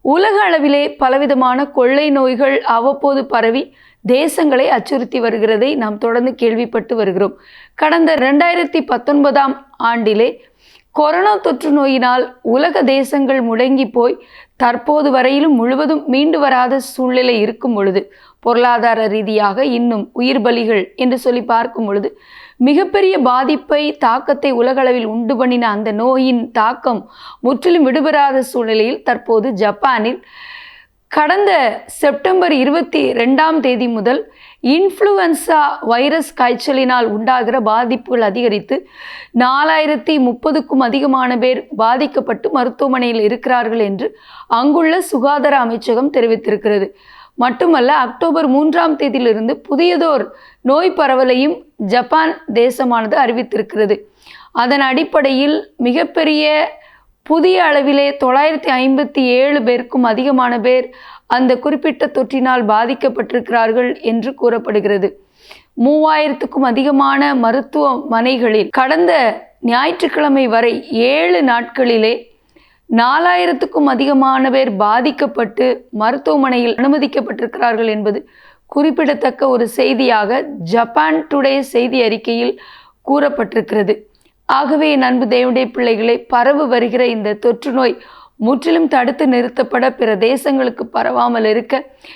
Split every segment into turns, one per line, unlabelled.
உலக அளவிலே பலவிதமான கொள்ளை நோய்கள் அவ்வப்போது பரவி தேசங்களை அச்சுறுத்தி வருகிறதை நாம் தொடர்ந்து கேள்விப்பட்டு வருகிறோம். கடந்த ரெண்டாயிரத்தி பத்தொன்பதாம் ஆண்டிலே கொரோனா தொற்று நோயினால் உலக தேசங்கள் முடங்கி போய் தற்போது வரையிலும் முழுவதும் மீண்டு வராத சூழ்நிலை இருக்கும் பொழுது பொருளாதார ரீதியாக இன்னும் உயிர் பலிகள் என்று சொல்லி பார்க்கும் பொழுது மிகப்பெரிய பாதிப்பை தாக்கத்தை உலகளவில் உண்டு பண்ணின அந்த நோயின் தாக்கம் முற்றிலும் விடுபெறாத சூழ்நிலையில் தற்போது ஜப்பானில் கடந்த செப்டம்பர் இருபத்தி ரெண்டாம் தேதி முதல் இன்ஃப்ளூவன்சா வைரஸ் காய்ச்சலினால் உண்டாகிற பாதிப்புகள் அதிகரித்து நாலாயிரத்தி முப்பதுக்கும் அதிகமான பேர் பாதிக்கப்பட்டு மருத்துவமனையில் இருக்கிறார்கள் என்று அங்குள்ள சுகாதார அமைச்சகம் தெரிவித்திருக்கிறது. மட்டுமல்ல அக்டோபர் மூன்றாம் தேதியிலிருந்து புதியதோர் நோய் பரவலையும் ஜப்பான் தேசமானது அறிவித்திருக்கிறது. அதன் அடிப்படையில் மிகப்பெரிய புதிய அளவிலே தொள்ளாயிரத்தி ஐம்பத்தி ஏழு பேருக்கும் அதிகமான பேர் அந்த குறிப்பிட்ட தொற்றினால் பாதிக்கப்பட்டிருக்கிறார்கள் என்று கூறப்படுகிறது. மூவாயிரத்துக்கும் அதிகமான மருத்துவமனைகளில் கடந்த ஞாயிற்றுக்கிழமை வரை ஏழு நாட்களிலே நாலாயிரத்துக்கும் அதிகமான பேர் பாதிக்கப்பட்டு மருத்துவமனையில் அனுமதிக்கப்பட்டிருக்கிறார்கள் என்பது குறிப்பிடத்தக்க ஒரு செய்தியாக ஜப்பான் டுடே செய்தி அறிக்கையில் கூறப்பட்டிருக்கிறது. ஆகவே என் அன்பு தேவனுடைய பிள்ளைகளை பரவு வருகிற இந்த தொற்று நோய் முற்றிலும் தடுத்து நிறுத்தப்பட பிற தேசங்களுக்கு பரவாமல் இருக்க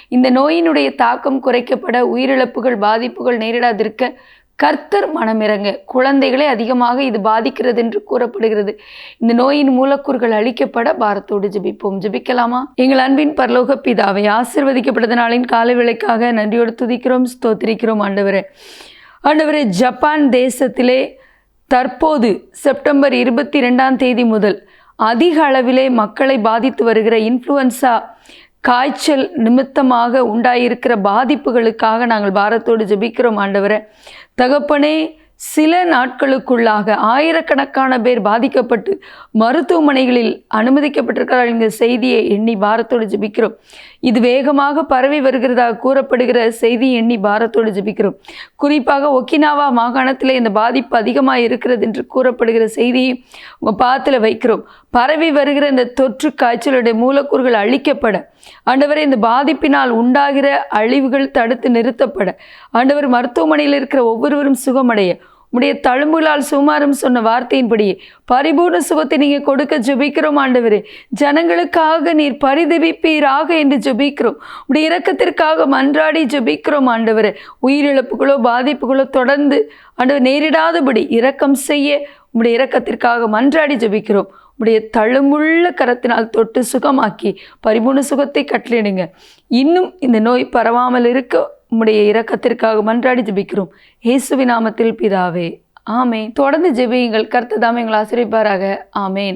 இந்த நோயினுடைய தாக்கம் குறைக்கப்பட உயிரிழப்புகள் பாதிப்புகள் நேரிடாதிருக்க கர்த்தர் மனமிறங்க. குழந்தைகளை அதிகமாக இது பாதிக்கிறது என்று கூறப்படுகிறது. இந்த நோயின் மூலக்கூறுகள் அழிக்கப்பட பாரத்தோடு ஜெபிப்போம். ஜெபிக்கலாமா? எங்கள் அன்பின் பரலோக பிதாவை ஆசிர்வதிக்கப்பட்டது நாளின் காலை வேளைக்காக நன்றியோடு துதிக்கிறோம் ஸ்தோத்திரிக்கிறோம் ஆண்டவரே. ஆண்டவரே ஜப்பான் தேசத்திலே தற்போது செப்டம்பர் இருபத்தி ரெண்டாம் தேதி முதல் அதிக அளவிலே மக்களை பாதித்து வருகிற இன்ஃப்ளூயன்சா காய்ச்சல் நிமித்தமாக உண்டாயிருக்கிற பாதிப்புகளுக்காக நாங்கள் பாரத்தோடு ஜெபிக்கிறோம் ஆண்டவரை. தகப்பனே சில நாட்களுக்குள்ளாக ஆயிரக்கணக்கான பேர் பாதிக்கப்பட்டு மருத்துவமனைகளில் அனுமதிக்கப்பட்டிருக்கிறார்கள் இந்த செய்தியை எண்ணி பாரத்தோடு ஜெபிக்கிறோம். இது வேகமாக பரவி வருகிறதாக கூறப்படுகிற செய்தி எண்ணி பாரத்தோடு ஜபிக்கிறோம். குறிப்பாக ஒக்கினாவா மாகாணத்தில் இந்த பாதிப்பு அதிகமாக இருக்கிறது என்று கூறப்படுகிற செய்தியை உங்கள் பாத்தில் வைக்கிறோம். பரவி வருகிற இந்த தொற்று காய்ச்சலுடைய மூலக்கூறுகள் அழிக்கப்பட ஆண்டவரை இந்த பாதிப்பினால் உண்டாகிற அழிவுகள் தடுத்து நிறுத்தப்பட ஆண்டவர் மருத்துவமனையில் இருக்கிற ஒவ்வொருவரும் சுகமடைய உடைய தழும்புகளால் சுமாரும் சொன்ன வார்த்தையின்படியே பரிபூர்ண சுகத்தை நீங்கள் கொடுக்க ஜெபிக்கிறோம் ஆண்டவரே. ஜனங்களுக்காக நீர் பரிதவிப்பீராக என்று ஜெபிக்கிறோம். உடைய இரக்கத்திற்காக மன்றாடி ஜெபிக்கிறோம் ஆண்டவரே. உயிரிழப்புகளோ பாதிப்புகளோ தொடர்ந்து ஆண்டவர் நேரிடாதபடி இரக்கம் செய்ய உடைய இரக்கத்திற்காக மன்றாடி ஜெபிக்கிறோம். உடைய தழுமுள்ள கரத்தினால் தொட்டு சுகமாக்கி பரிபூர்ண சுகத்தை கட்டளிடுங்க இன்னும் இந்த நோய் பரவாமல் இருக்க உம்முடைய இரக்கத்திற்காக மன்றாடி ஜெபிக்கிறோம். இயேசுவி நாமத்தில் பிதாவே ஆமேன். தொடர்ந்து ஜெபியுங்கள். கர்த்ததாமே எங்களை ஆசிரிப்பாராக ஆமேன்.